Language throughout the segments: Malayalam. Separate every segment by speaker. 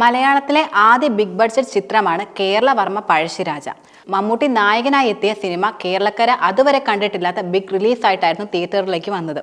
Speaker 1: മലയാളത്തിലെ ആദ്യ ബിഗ് ബഡ്ജറ്റ് ചിത്രമാണ് കേരളവർമ്മ പഴശ്ശിരാജ. മമ്മൂട്ടി നായകനായി എത്തിയ സിനിമ കേരളക്കര അതുവരെ കണ്ടിട്ടില്ലാത്ത ബിഗ് റിലീസായിട്ടായിരുന്നു തിയേറ്ററിലേക്ക് വന്നത്.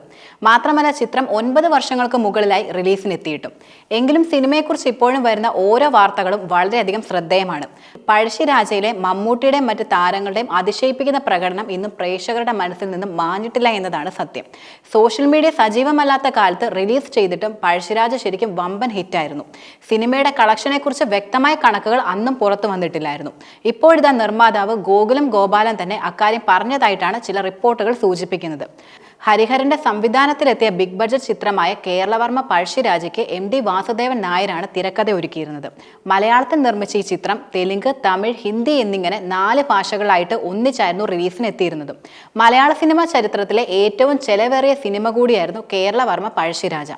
Speaker 1: മാത്രമല്ല ചിത്രം ഒൻപത് വർഷങ്ങൾക്ക് മുകളിലായി റിലീസിനെത്തിയിട്ടും. എങ്കിലും സിനിമയെക്കുറിച്ച് ഇപ്പോഴും വരുന്ന ഓരോ വാർത്തകളും വളരെയധികം ശ്രദ്ധേയമാണ്. പഴശ്ശിരാജയിലെ മമ്മൂട്ടിയുടെയും മറ്റ് താരങ്ങളുടെയും അതിശയിപ്പിക്കുന്ന പ്രകടനം ഇന്നും പ്രേക്ഷകരുടെ മനസ്സിൽ നിന്നും മാഞ്ഞിട്ടില്ല എന്നതാണ് സത്യം. സോഷ്യൽ മീഡിയ സജീവമല്ലാത്ത കാലത്ത് റിലീസ് ചെയ്തിട്ടും പഴശ്ശിരാജ ശരിക്കും വമ്പൻ ഹിറ്റായിരുന്നു. സിനിമയുടെ കളക്ഷനെക്കുറിച്ച് വ്യക്തമായ കണക്കുകൾ അന്നും പുറത്തു വന്നിട്ടില്ലായിരുന്നു. ഇപ്പോഴിതാ നിർമ്മാതാവ് ഗോകുലം ഗോപാലൻ തന്നെ അക്കാര്യം പറഞ്ഞതായിട്ടാണ് ചില റിപ്പോർട്ടുകൾ സൂചിപ്പിക്കുന്നത്. ഹരിഹരന്റെ സംവിധാനത്തിലെത്തിയ ബിഗ് ബഡ്ജറ്റ് ചിത്രമായ കേരളവർമ്മ പഴശ്ശിരാജയ്ക്ക് എം ഡി വാസുദേവൻ നായരാണ് തിരക്കഥ ഒരുക്കിയിരുന്നത്. മലയാളത്തിൽ നിർമ്മിച്ച ഈ ചിത്രം തെലുങ്ക് തമിഴ് ഹിന്ദി എന്നിങ്ങനെ നാല് ഭാഷകളായിട്ട് ഒന്നിച്ചായിരുന്നു റിലീസിനെത്തിയിരുന്നത്. മലയാള സിനിമാ ചരിത്രത്തിലെ ഏറ്റവും ചെലവേറിയ സിനിമ കൂടിയായിരുന്നു കേരളവർമ്മ പഴശ്ശിരാജ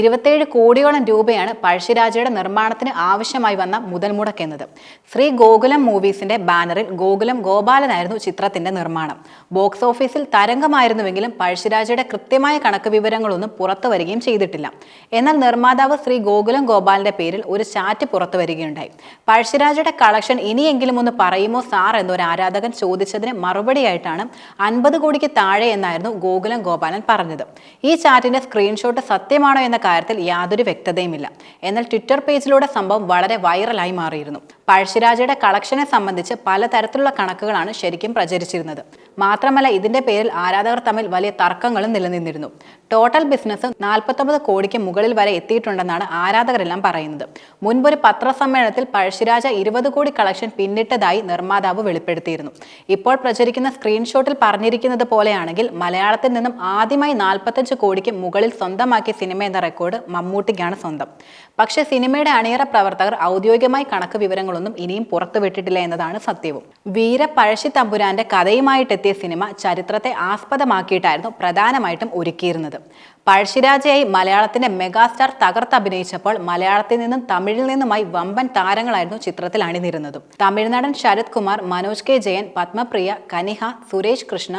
Speaker 1: ഇരുപത്തേഴ് കോടിയോളം രൂപയാണ് പഴശ്ശിരാജയുടെ നിർമ്മാണത്തിന് ആവശ്യമായി വന്ന മുതൽ മുടക്കെന്നത് ശ്രീ ഗോകുലം മൂവീസിന്റെ ബാനറിൽ ഗോകുലം ഗോപാലനായിരുന്നു ചിത്രത്തിന്റെ നിർമ്മാണം. ബോക്സ് ഓഫീസിൽ തരംഗമായിരുന്നുവെങ്കിലും പഴശ്ശിരാജയുടെ കൃത്യമായ കണക്ക് വിവരങ്ങളൊന്നും പുറത്തു വരികയും ചെയ്തിട്ടില്ല. എന്നാൽ നിർമ്മാതാവ് ശ്രീ ഗോകുലം ഗോപാലിന്റെ പേരിൽ ഒരു ചാറ്റ് പുറത്തു വരികയുണ്ടായി. പഴശ്ശിരാജയുടെ കളക്ഷൻ ഇനിയെങ്കിലും ഒന്ന് പറയുമോ സാർ എന്നൊരു ആരാധകൻ ചോദിച്ചതിന് മറുപടിയായിട്ടാണ് അൻപത് കോടിക്ക് താഴെ എന്നായിരുന്നു ഗോകുലം ഗോപാലൻ പറഞ്ഞത്. ഈ ചാറ്റിന്റെ സ്ക്രീൻഷോട്ട് സത്യമാണോ എന്ന കാര്യത്തിൽ യാതൊരു വ്യക്തതയുമില്ല. എന്നാൽ ട്വിറ്റർ പേജിലൂടെ സംഭവം വളരെ വൈറലായി മാറിയിരുന്നു. പഴശ്ശിരാജയുടെ കളക്ഷനെ സംബന്ധിച്ച് പലതരത്തിലുള്ള കണക്കുകളാണ് ശരിക്കും പ്രചരിച്ചിരുന്നത്. മാത്രമല്ല ഇതിന്റെ പേരിൽ ആരാധകർ തമ്മിൽ വലിയ തർക്കങ്ങളും നിലനിന്നിരുന്നു. ടോട്ടൽ ബിസിനസ് നാൽപ്പത്തൊമ്പത് കോടിക്ക് മുകളിൽ വരെ എത്തിയിട്ടുണ്ടെന്നാണ് ആരാധകരെല്ലാം പറയുന്നത്. മുൻപൊരു പത്രസമ്മേളനത്തിൽ പഴശ്ശിരാജ ഇരുപത് കോടി കളക്ഷൻ പിന്നിട്ടതായി നിർമ്മാതാവ് വെളിപ്പെടുത്തിയിരുന്നു. ഇപ്പോൾ പ്രചരിക്കുന്ന സ്ക്രീൻഷോട്ടിൽ പറഞ്ഞിരിക്കുന്നത് പോലെയാണെങ്കിൽ മലയാളത്തിൽ നിന്നും ആദ്യമായി നാൽപ്പത്തഞ്ച് കോടിക്ക് മുകളിൽ സ്വന്തമാക്കിയ സിനിമ എന്ന റെക്കോർഡ് മമ്മൂട്ടിക്കാണ് സ്വന്തം. പക്ഷേ സിനിമയുടെ അണിയറ പ്രവർത്തകർ ഔദ്യോഗികമായി കണക്ക് വിവരങ്ങളൊന്നും ഇനിയും പുറത്തുവിട്ടിട്ടില്ല എന്നതാണ് സത്യവും. വീര പഴശ്ശി തമ്പുരാന്റെ കഥയുമായിട്ടെത്തിയ സിനിമ ചരിത്രത്തെ ആസ്പദമാക്കിയിട്ടായിരുന്നു പ്രധാനമായിട്ടും ഒരുക്കിയിരുന്നത്. പഴശ്ശിരാജയായി മലയാളത്തിന്റെ മെഗാസ്റ്റാർ തകർത്തഭിനയിച്ചപ്പോൾ മലയാളത്തിൽ നിന്നും തമിഴിൽ നിന്നുമായി വമ്പൻ താരങ്ങളായിരുന്നു ചിത്രത്തിൽ അണിനിരുന്നതും. തമിഴ്നാടൻ ശരത് കുമാർ മനോജ് കെ ജയൻ പത്മപ്രിയ കനിഹ സുരേഷ് കൃഷ്ണ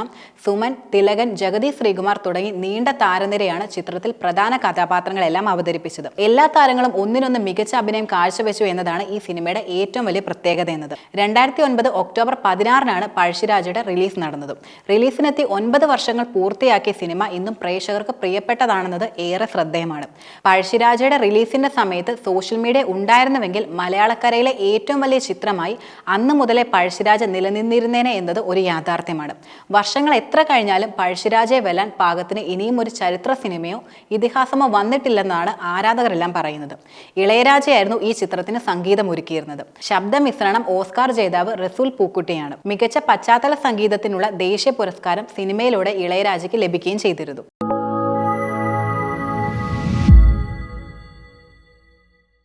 Speaker 1: സുമൻ തിലകൻ ജഗതി ശ്രീകുമാർ തുടങ്ങി നീണ്ട താരനിരയാണ് ചിത്രത്തിൽ പ്രധാന കഥാപാത്രങ്ങളെല്ലാം അവതരിപ്പിച്ചത്. എല്ലാ താരങ്ങളും ഒന്നിനൊന്ന് മികച്ച അഭിനയം കാഴ്ചവെച്ചു എന്നതാണ് ഈ സിനിമയുടെ ഏറ്റവും വലിയ പ്രത്യേകത എന്നത്. രണ്ടായിരത്തി ഒൻപത് ഒക്ടോബർ പതിനാറിനാണ് പഴശ്ശിരാജയുടെ റിലീസ് നടന്നത്. റിലീസിനെത്തി ഒൻപത് വർഷങ്ങൾ പൂർത്തിയാക്കിയ സിനിമ ഇന്നും പ്രേക്ഷകർക്ക് പ്രിയപ്പെട്ടതാണെന്നത് ഏറെ ശ്രദ്ധേയമാണ്. പഴശ്ശിരാജയുടെ റിലീസിന്റെ സമയത്ത് സോഷ്യൽ മീഡിയ ഉണ്ടായിരുന്നുവെങ്കിൽ മലയാളക്കരയിലെ ഏറ്റവും വലിയ ചിത്രമായി അന്ന് മുതലേ പഴശ്ശിരാജ നിലനിന്നിരുന്നേനെ എന്നത് ഒരു യാഥാർത്ഥ്യമാണ്. വർഷങ്ങൾ എത്ര കഴിഞ്ഞാലും പഴശ്ശിരാജയെ വെല്ലാൻ പാകത്തിന് ഇനിയും ഒരു ചരിത്ര സിനിമയോ ഇതിഹാസമോ വന്നിട്ടില്ലെന്നാണ് ആരാധകരെല്ലാം പറയുന്നത്. ഇളയരാജയായിരുന്നു ഈ ചിത്രത്തിന് സംഗീതം ഒരുക്കിയിരുന്നത് ശബ്ദമിശ്രണം ഓസ്കാർ ജേതാവ് റസൂൽ പൂക്കുട്ടിയാണ്. മികച്ച പശ്ചാത്തല സംഗീതത്തിനുള്ള ദേശീയ പുരസ്കാരം സിനിമയിലൂടെ ഇളയരാജയ്ക്ക് ലഭിക്കുകയും ചെയ്തിരുന്നു.